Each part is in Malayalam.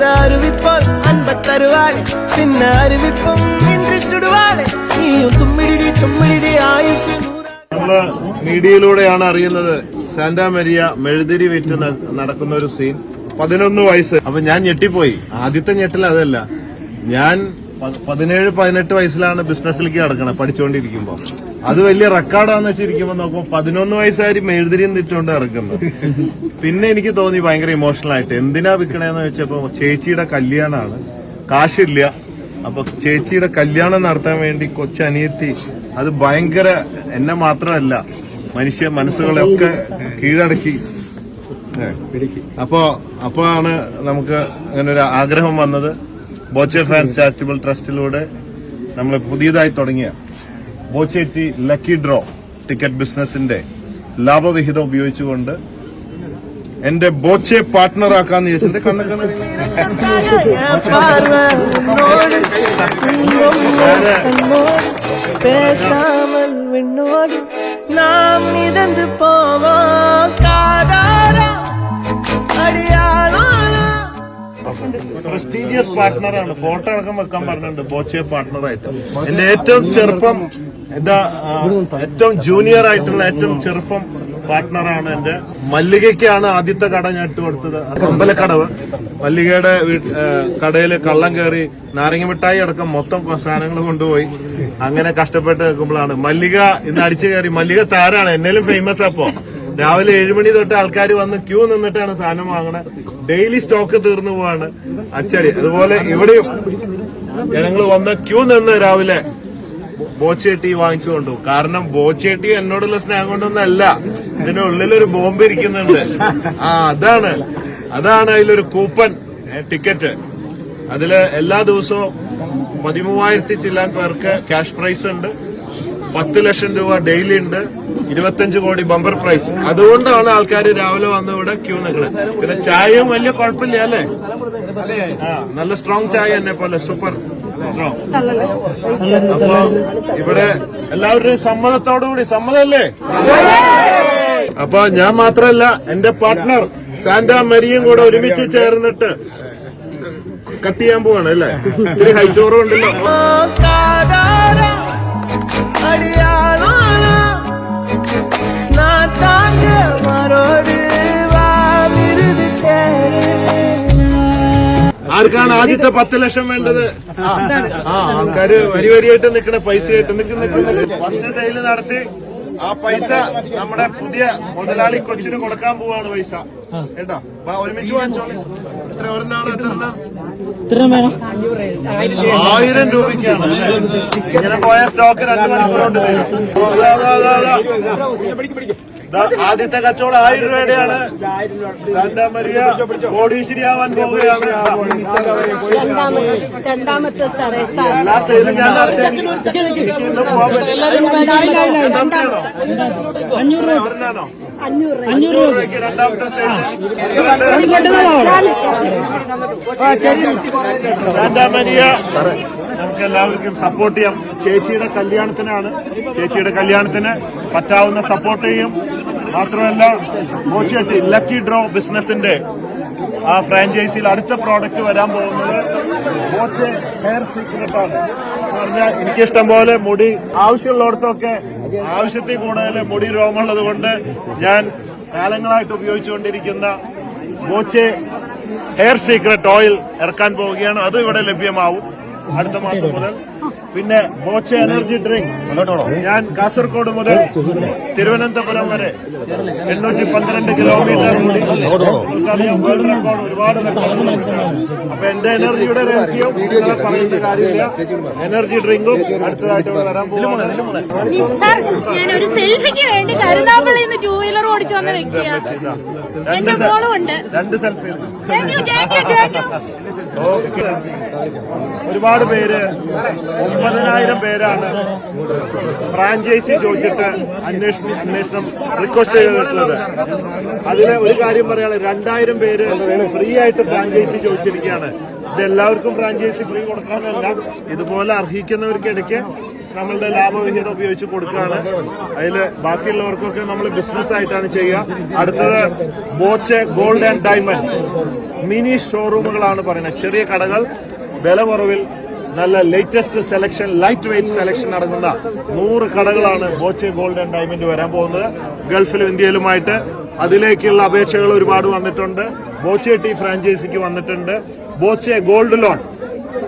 அந்த அறிவிப்பால் அன்ப தருவாளே சின்ன அறிவிப்பும் இன்று சுடுவாளே நீயும் തുമ്മിടി തുമ്മിടി ആയുസ് നമ്മള് മീഡിയയിലൂടെയാണ് അറിയുന്നത് സാന്റാ മരിയ മെഴുതിരി വിറ്റ് ന- നടക്കുന്ന ഒരു സീൻ പതിനൊന്ന് വയസ്സ് അപ്പൊ ഞാൻ ഞെട്ടിപ്പോയി ആദ്യത്തെ ഞെട്ടൽ അതല്ല ഞാൻ പ- പതിനേഴ് പതിനെട്ട് വയസ്സിലാണ് ബിസിനസ്സിലേക്ക് കിടക്കണത് പഠിച്ചുകൊണ്ടിരിക്കുമ്പോ അത് വലിയ റെക്കോർഡാന്ന് വെച്ചിരിക്കുമ്പോ നോക്കുമ്പോ പതിനൊന്ന് വയസ്സായി മെഴുതിരിയും തിറ്റുകൊണ്ട് ഇറക്കുന്നു പിന്നെ എനിക്ക് തോന്നി ഭയങ്കര ഇമോഷണൽ ആയിട്ട് എന്തിനാ വിൽക്കണേന്ന് വെച്ചപ്പോ ചേച്ചിയുടെ കല്യാണമാണ് കാശില്ല. അപ്പൊ ചേച്ചിയുടെ കല്യാണം നടത്താൻ വേണ്ടി കൊച്ചനിയത്തി അത് ഭയങ്കര എന്നെ മാത്രമല്ല മനുഷ്യ മനസ്സുകളെയൊക്കെ കീഴടക്കി. അപ്പോ അപ്പോഴാണ് നമുക്ക് അങ്ങനെ ഒരു ആഗ്രഹം വന്നത്. ബോച്ചെ ഫാൻസ് ചാരിറ്റബിൾ ട്രസ്റ്റിലൂടെ നമ്മൾ പുതിയതായി തുടങ്ങിയ ബോച്ചേറ്റി ലക്കി ഡ്രോ ടിക്കറ്റ് ബിസിനസിന്റെ ലാഭവിഹിതം ഉപയോഗിച്ചുകൊണ്ട് എന്റെ ബോച്ചെ പാർട്ട്ണർ ആക്കാന്ന് ചോദിച്ചിട്ട് കണ്ണക്കണ്ണോട് പ്രസ്റ്റീജിയസ് പാർട്ട്ണറാണ് ഫോട്ടോ അടക്കം വെക്കാൻ പറഞ്ഞിട്ടുണ്ട്. ബോച്ചെ പാർട്ട്ണറായിട്ട് എന്റെ ഏറ്റവും ചെറുപ്പം എന്താ ഏറ്റവും ജൂനിയർ ആയിട്ടുള്ള ഏറ്റവും ചെറുപ്പം പാർട്ട്ണറാണ് എന്റെ മല്ലികയ്ക്കാണ് ആദ്യത്തെ കട ഞാൻ ഇട്ട് കൊടുത്തത്. അമ്പലക്കടവ്. മല്ലികയുടെ കടയിൽ കള്ളം കയറി നാരങ്ങ മിഠായി അടക്കം മൊത്തം സാധനങ്ങൾ കൊണ്ടുപോയി. അങ്ങനെ കഷ്ടപ്പെട്ട് നിൽക്കുമ്പോഴാണ് മല്ലിക ഇന്ന് അടിച്ചു കയറി. മല്ലിക താരാണ്. എന്നേലും ഫേമസ് അപ്പോ രാവിലെ ഏഴുമണി തൊട്ട് ആൾക്കാർ വന്ന് ക്യൂ നിന്നിട്ടാണ് സാധനം വാങ്ങണത്. ഡെയിലി സ്റ്റോക്ക് തീർന്നു പോവാണ് അച്ചടി. അതുപോലെ ഇവിടെയും ജനങ്ങൾ വന്ന് ക്യൂ നിന്ന് രാവിലെ ബോച്ചേട്ടി വാങ്ങിച്ചു കൊണ്ടു. കാരണം ബോച്ചേട്ടി എന്നോടുള്ള സ്നേഹം കൊണ്ടൊന്നല്ല. ഇതിന്റെ ഉള്ളിലൊരു ബോംബ് ഇരിക്കുന്നുണ്ട് ആ അതാണ്. അതാണ് അതിലൊരു കൂപ്പൺ ടിക്കറ്റ്. അതിൽ എല്ലാ ദിവസവും പതിമൂവായിരത്തി ചില്ലാൻ പേർക്ക് ക്യാഷ് പ്രൈസ് ഉണ്ട്. പത്ത് ലക്ഷം രൂപ ഡെയിലി ഉണ്ട്. ഇരുപത്തഞ്ച് കോടി ബമ്പർ പ്രൈസ് അതുകൊണ്ടാണ് ആൾക്കാർ രാവിലെ വന്ന് ഇവിടെ ക്യൂ നിൽക്കുന്നത്. പിന്നെ ചായയും വലിയ കുഴപ്പമില്ല അല്ലേ? നല്ല സ്ട്രോങ് ചായ എന്നെ പോലെ സൂപ്പർ സ്ട്രോങ് അപ്പൊ ഇവിടെ എല്ലാവരുടെയും സമ്മതത്തോടു കൂടി സമ്മതല്ലേ അപ്പൊ ഞാൻ മാത്രല്ല എന്റെ പാർട്ട്ണർ സാന്റ മരിയും കൂടെ ഒരുമിച്ച് ചേർന്നിട്ട് കട്ട് ചെയ്യാൻ പോവാണ് അല്ലേ? ഇത്തിരി ഹൈറ്റോറും ഉണ്ടല്ലോ. தாங்க மரோடு வா விருது தேரே ആർക്കാണ് ആദ്യത്തെ പത്ത് ലക്ഷം വേണ്ടത് ആ ആൾക്കാര് വരി വരിയായിട്ട് നിക്കണ പൈസയായിട്ട് നിക്ക് നിക്ക് നിക്ക് ഫസ്റ്റ് സെയില് നടത്തി ആ പൈസ നമ്മുടെ പുതിയ മുതലാളി കൊച്ചിന് കൊടുക്കാൻ പോവാണ് പൈസ കേട്ടോ അപ്പൊ ഒരുമിച്ച് വാങ്ങിച്ചോളി എത്ര ഒരെണ്ണാണ് എത്ര ആയിരം രൂപയ്ക്കാണ് അല്ലേ? ഇങ്ങനെ പോയ സ്റ്റോക്ക് രണ്ടു മണിക്കൂർ ആദ്യത്തെ കച്ചവടം ആയിരം രൂപയുടെയാണ്. സാന്റാ മരിയ കോടീശ്വരിയാവാൻ പോവുകയാണ്. രണ്ടാമത്തെ രണ്ടാമത്തെ സാറേ എല്ലാ സെയിലും ഞാൻ? അഞ്ഞൂറ് മരിയ നമുക്ക് എല്ലാവർക്കും സപ്പോർട്ട് ചെയ്യാം. ചേച്ചിയുടെ കല്യാണത്തിനാണ്. ചേച്ചിയുടെ കല്യാണത്തിന് പറ്റാവുന്ന സപ്പോർട്ട് ചെയ്യും. മാത്രമല്ല മോശമായിട്ട് ലക്കി ഡ്രോ ബിസിനസിന്റെ ആ ഫ്രാഞ്ചൈസിയിൽ അടുത്ത പ്രോഡക്റ്റ് വരാൻ പോകുന്നത് ബോച്ചെ ഹെയർ സീക്രട്ട് ആണ്. എന്ന് പറഞ്ഞാൽ എനിക്കിഷ്ടം പോലെ മുടി ആവശ്യമുള്ളിടത്തൊക്കെ ആവശ്യത്തിൽ കൂടുതൽ മുടി രോഗമുള്ളത് കൊണ്ട് ഞാൻ കാലങ്ങളായിട്ട് ഉപയോഗിച്ചുകൊണ്ടിരിക്കുന്ന മോച്ചെ ഹെയർ സീക്രട്ട് ഓയിൽ ഇറക്കാൻ പോവുകയാണ്. അതും ഇവിടെ ലഭ്യമാവും. അടുത്ത മാസം മുതൽ. പിന്നെ ബോച്ച എനർജി ഡ്രിങ്ക്. ഞാൻ കാസർഗോഡ് മുതൽ തിരുവനന്തപുരം വരെ എണ്ണൂറ്റി പന്ത്രണ്ട് കിലോമീറ്റർ കൂടി വേൾഡ് റെക്കോർഡ് ഒരുപാട്. അപ്പൊ എന്റെ എനർജിയുടെ രഹസ്യം നിങ്ങളെ പറയുന്ന കാര്യമില്ല. എനർജി ഡ്രിങ്കും അടുത്തതായിട്ട് വരാൻ പോകുന്നത് സെൽഫിക്ക് വേണ്ടി കരുനാപ്പള്ളിയിൽ നിന്ന് ടൂ വീലർ ഓടിച്ചു വന്ന വ്യക്തിയാണ് രണ്ട് സെൽഫി. ഒരുപാട് പേര് ഒമ്പതിനായിരം പേരാണ് ഫ്രാഞ്ചൈസി ചോദിച്ചിട്ട് അന്വേഷണം അന്വേഷണം റിക്വസ്റ്റ് ചെയ്തിട്ടുള്ളത്. അതിന് ഒരു കാര്യം പറയാനുള്ള രണ്ടായിരം പേര് ഫ്രീ ആയിട്ട് ഫ്രാഞ്ചൈസി ചോദിച്ചിരിക്കുകയാണ്. ഇതെല്ലാവർക്കും ഫ്രാഞ്ചൈസി ഫ്രീ കൊടുക്കാനല്ല. ഇതുപോലെ അർഹിക്കുന്നവർക്കിടയ്ക്ക് നമ്മളുടെ ലാഭവിഹിതം ഉപയോഗിച്ച് കൊടുക്കുകയാണ്. അതിൽ ബാക്കിയുള്ളവർക്കൊക്കെ നമ്മൾ ബിസിനസ് ആയിട്ടാണ് ചെയ്യുക. അടുത്തത് Boche gold and diamond. Mini ഷോറൂമുകളാണ് പറയുന്നത്. ചെറിയ കടകൾ വില കുറവിൽ നല്ല latest selection light weight selection അടങ്ങുന്ന നൂറ് കടകളാണ് ബോച്ചെ ഗോൾഡ് ആൻഡ് ഡയമണ്ട് വരാൻ പോകുന്നത്. ഗൾഫിലും ഇന്ത്യയിലുമായിട്ട് അതിലേക്കുള്ള അപേക്ഷകൾ ഒരുപാട് വന്നിട്ടുണ്ട്. ബോച്ചെ ടി ഫ്രാഞ്ചൈസിക്ക് വന്നിട്ടുണ്ട്. ബോച്ചെ ഗോൾഡ് ലോൺ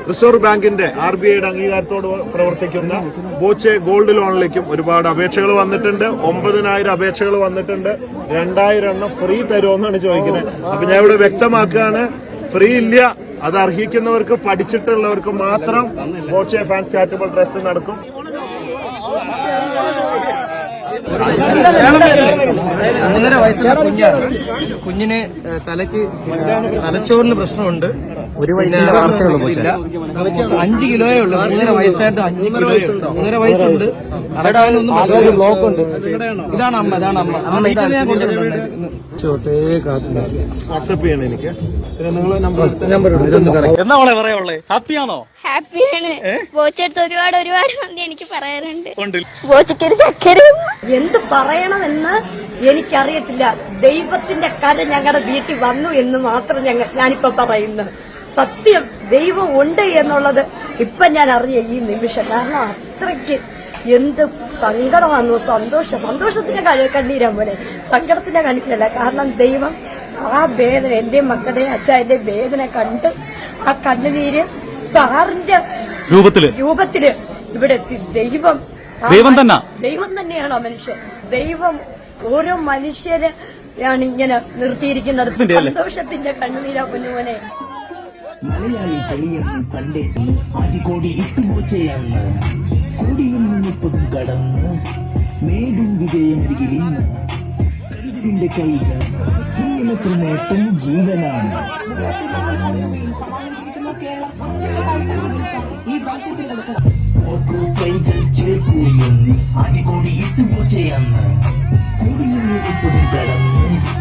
റിസർവ് ബാങ്കിന്റെ ആർ ബി ഐയുടെ അംഗീകാരത്തോട് പ്രവർത്തിക്കുന്ന ബോച്ചെ ഗോൾഡ് ലോണിലേക്കും ഒരുപാട് അപേക്ഷകൾ വന്നിട്ടുണ്ട്. ഒമ്പതിനായിരം അപേക്ഷകൾ വന്നിട്ടുണ്ട്. രണ്ടായിരം എണ്ണം ഫ്രീ തരുമെന്നാണ് ചോദിക്കുന്നത്. അപ്പൊ ഞാൻ ഇവിടെ വ്യക്തമാക്കുകയാണ് ഫ്രീ ഇല്ല. അത് അർഹിക്കുന്നവർക്ക് പഠിച്ചിട്ടുള്ളവർക്ക് മാത്രം ഫാൻസ് ചാരിറ്റബിൾ ട്രസ്റ്റ് നടക്കും. മൂന്നര വയസ്സുള്ള കുഞ്ഞാണ്. കുഞ്ഞിന് തലക്ക് തലയ്ക്ക് തലച്ചോറിന് പ്രശ്നമുണ്ട്. ഒരു വയസ്സില്ല അഞ്ച് കിലോയേ ഉള്ളൂ. മൂന്നര വയസ്സായിട്ട് അഞ്ച് കിലോയേ ഉള്ളൂ. മൂന്നര വയസ്സുണ്ട്. അറക്കാനൊന്നും ബ്ലോക്ക് ഉണ്ട് ഇതാണ് അമ്മ ഇതാണ് അമ്മ. അമ്മ ഇതാണ് ഞാൻ കൊണ്ടുവരുന്നത് ചോട്ടേ കാത്തു വാട്സപ്പ് ചെയ്യണം എനിക്ക്. നമ്പർ എന്നാ മോളെ പറയാനുള്ളേ? ഹാപ്പിയാണോ ഹാപ്പിയാണ്. വോച്ചെടുത്ത് ഒരുപാട് ഒരുപാട് നന്ദി എനിക്ക് പറയാറുണ്ട്. ബോച്ചയ്ക്കൊരു ചക്കരയും. എന്ത് പറയണമെന്ന് എനിക്കറിയത്തില്ല. ദൈവത്തിന്റെ കഥ ഞങ്ങളുടെ വീട്ടിൽ വന്നു എന്ന് മാത്രം ഞങ്ങൾ ഞാനിപ്പോ പറയുന്നത്. സത്യം ദൈവം ഉണ്ട് എന്നുള്ളത് ഇപ്പൊ ഞാൻ അറിഞ്ഞ ഈ നിമിഷം. കാരണം അത്രയ്ക്ക് എന്ത് സങ്കടമാണോ സന്തോഷം. സന്തോഷത്തിന്റെ കഴി കണ്ണീരാ പോലെ സങ്കടത്തിന്റെ കണ്ണീരല്ല കാരണം ദൈവം ആ വേദന എന്റെ മക്കളുടെ അച്ഛന്റെ വേദന കണ്ട് ആ കണ്ണുനീര് സാറിന്റെ രൂപത്തിൽ? രൂപത്തിൽ ഇവിടെ എത്തി. ദൈവം ദൈവം തന്നെ? ദൈവം തന്നെയാണോ മനുഷ്യൻ? ദൈവം ഓരോ മനുഷ്യരെ ആണ് ഇങ്ങനെ നിർത്തിയിരിക്കുന്നത്. സന്തോഷത്തിന്റെ കണ്ണുനീരാ കുഞ്ഞുമോനെ മലയാളി കളിയെന്ന് പണ്ടേ അതികോടി ഇട്ടുപോച്ചയാണ് കോടിയിൽ നിന്നിപ്പതും കടന്ന് മേടും വിജയമരികിൽ ഇന്ന് കരുതലിന്റെ കൈകൾ ഇന്നത്തെ നേട്ടം ജീവനാണ്. അടികൊടിയിട്ട് പൂച്ചയന്ന് കുടിയിൽ കടന്ന്